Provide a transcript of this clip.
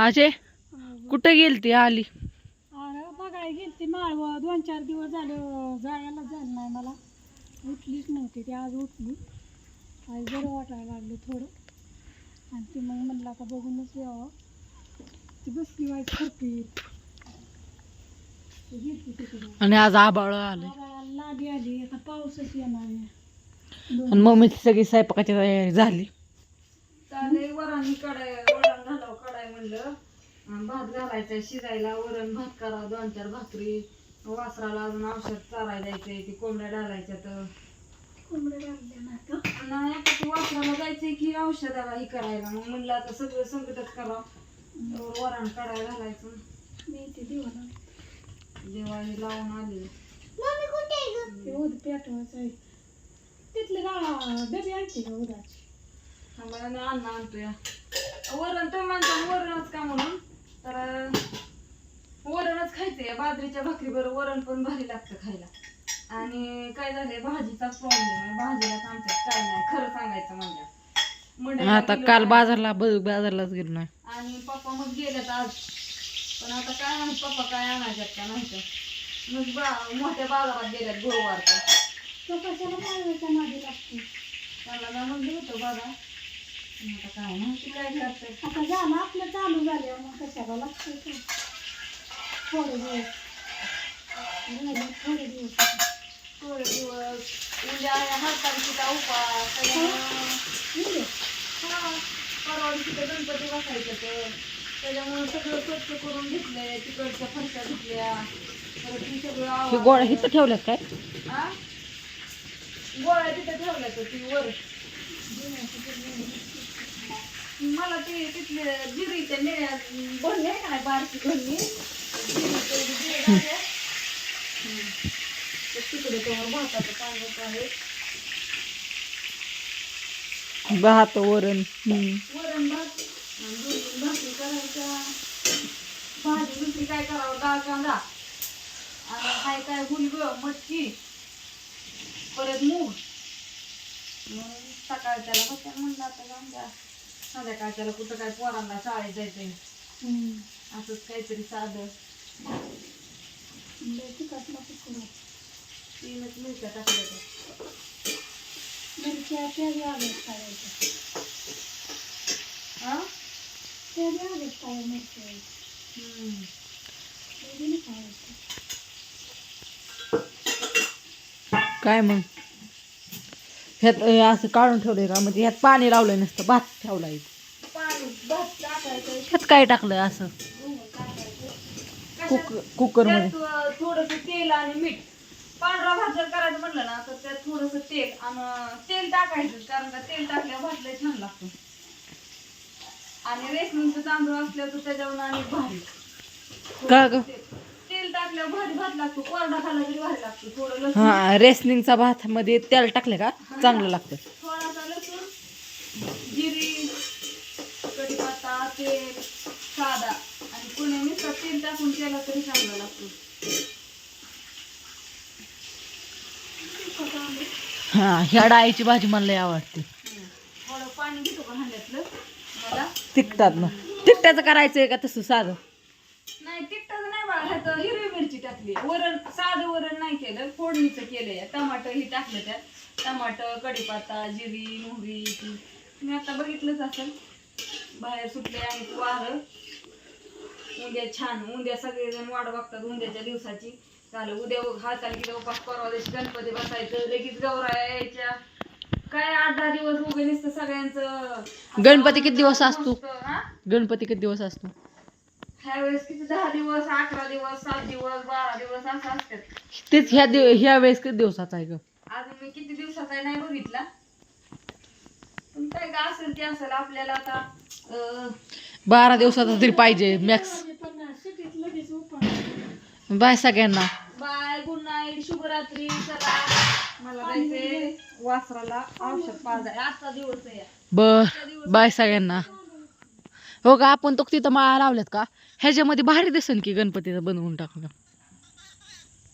अजय कुठं गेली ती आली? अरे बघायला गेली ती माळव. दोन चार दिवस झाले जायला झालं नाही मला. उठलीच नव्हती ती आज उठली. आज बरं वाटायला लागलं थोडं. आणि ती मग म्हणलं आता बघूनच यावं. ती बसली वाईट खरपीत ती गेली तिकडं. आणि आज आबाळ आलंय. आभाळाला लादी आली. आता पाऊसच येणार नाही. आणि मम्मीची सगळी स्वयंपाकाची तयारी झाली. चालेल घालावं कडाय म्हणलं. भात घालायचा शिजायला वरण भात करावं दोन चार भाकरी. वासराला अजून औषध चारायला द्यायचंय ती कोंबड्या घालायच्या तर नाही आता? ती वासराला जायचंय की औषधाला ही करायला. मग म्हणलं आता सगळं संकटच करावं. वरण कडाय घालायचं. मी ते दिवाला दिवाळी लावून आली. उद पेटवायचं तिथले डबे आणते का उदाची? आम्हाला अन्न आणतोय. वरण तर म्हणतो वरणच का म्हणून? तर वरणच खायचंय. बाजरीच्या भाकरी बरोबर वरण पण भारी लागतं खायला. आणि काय झालंय? भाजीचा प्रॉब्लेम आहे. भाजीला आमच्यात काय नाही खरं सांगायचं म्हणजे. आता काल. बाजारला ब- बाजारलाच गेलो नाही. आणि पप्पा मग गेलेत आज. पण आता काय माहीत पप्पा काय आणायच्यात का नाही तर. मग बा मोठ्या बाजारात गेल्यात गुरुवारचा तो कशाला माळव्याच्या नादी लागतो त्याला ना म्हणलं होतं बघा पण आता काय माहिती काय आता झालं आपलं चालू झाले मग कशाला लागतं ते. थोडे दिवस. राहिले थोडे दिवस. थोडे दिवस. उद्या आहे हरतालिकेचा उपास त्याच्यामुळं इकडे. हा, परवा दिवशी तर गणपती बसायचं तर त्याच्यामुळे सगळं स्वच्छ करून घेतलंय तिकडच्या फरशा घेतल्या परत ती सगळं हे गोळ्या हिथं ठेवल्यात काय? हा? गोळ्या तिथं ठेवल्या तर ती वर मला ते तिथले जिरीच्या निळ्या बनले आहे का नाही बारकी जिरे तिकडे भाताचं पाणी आहे. भात वरण. वरण भात भाकरी करायच्या. भाजी दुसरी काय करावं डाळ कांदा. आणि काय काय हुलग मटकी परत मूग. मग सकाळच्याला होत्या म्हणलं आता संध्याकाळच्याला कुठं काय पोरांना शाळेत जायचंय. असंच काहीतरी साधं. तीनच मिरच्या टाकल्या त्या. मिरच्या त्या बी आल्यात खायच्या हा? त्या बी आल्यात काय मिरच्या काय मग ह्यात असं काढून ठेवलंय का? म्हणजे ह्यात पाणी लावलं नसतं भात टाकायचं. ह्यात काय टाकलंय असं? कुकमध्ये थोडस तेल आणि मीठ. पांढरा भात जर करायचं म्हटलं ना तर त्यात थोडस तेल आणि तेल टाकायचं कारण का तेल टाकल्यावर भात लय छान लागतो. आणि रेशमिंगचं तांदूळ असल्यावर तर त्याच्यावर आणि भारी का ग? टाकल्यावर भारी भात लागतो. कोरडा खाला तरी भारी लागतो. थोडं लसूण. हा रेसनिंगचा भात मध्ये तेल टाकले का? चांगलं लागतं. थोडासा लसूण जिरी कढीपत्ता तेल साधा आणि कोणी नुसतं तेल टाकून केला तरी चांगला लागतो. हा ह्या डाळीची भाजी मला लय आवडते. थोडं पाणी घेतो का हांड्यातलं मला. तिखटात ना. करायचंय का तसं साधं? नाही ह्यात हिरवी मिरची टाकली. वरण साधं वरण नाही केलं फोडणीचं केलंय. टमाटर ही टाकलं त्यात. टमाटर कढीपत्ता जिरी मोहरी मी आता बघितलंच असेल. बाहेर सुटले आणि वारं. उद्या छान. उद्या सगळेजण वाट बघतात उद्याच्या दिवसाची. चालेल उद्या हाताला किती उपास परवा दिवशी गणपती बसायचं लगेच गौरा यायच्या. काय आठ दहा दिवस उगे नुसतं सगळ्यांचं. गणपती किती दिवस असतो? गणपती किती दिवस असतो? ह्या वेळेस किती? दहा दिवस अकरा दिवस सात दिवस बारा दिवस असं असतात. तेच ह्या दिव ह्या वेळेस किती दिवसाचा आहे ग? अजून मी किती दिवसाचा आहे नाही बघितला. पण काय का असेल ते असेल आपल्याला आता अं, बारा दिवसाचा तरी पाहिजे मॅक्स बाय सगळ्यांना. बाय गुड नाईट शुभरात्री चला. मला जायचंय वासराला औषध पाजाय आजचा दिवस आहे. बर बाय सगळ्यांना. हो का? आपण तो तिथं माळा लावल्यात का? ह्याच्यामध्ये भारी दिसन की गणपतीचं बनवून टाकलं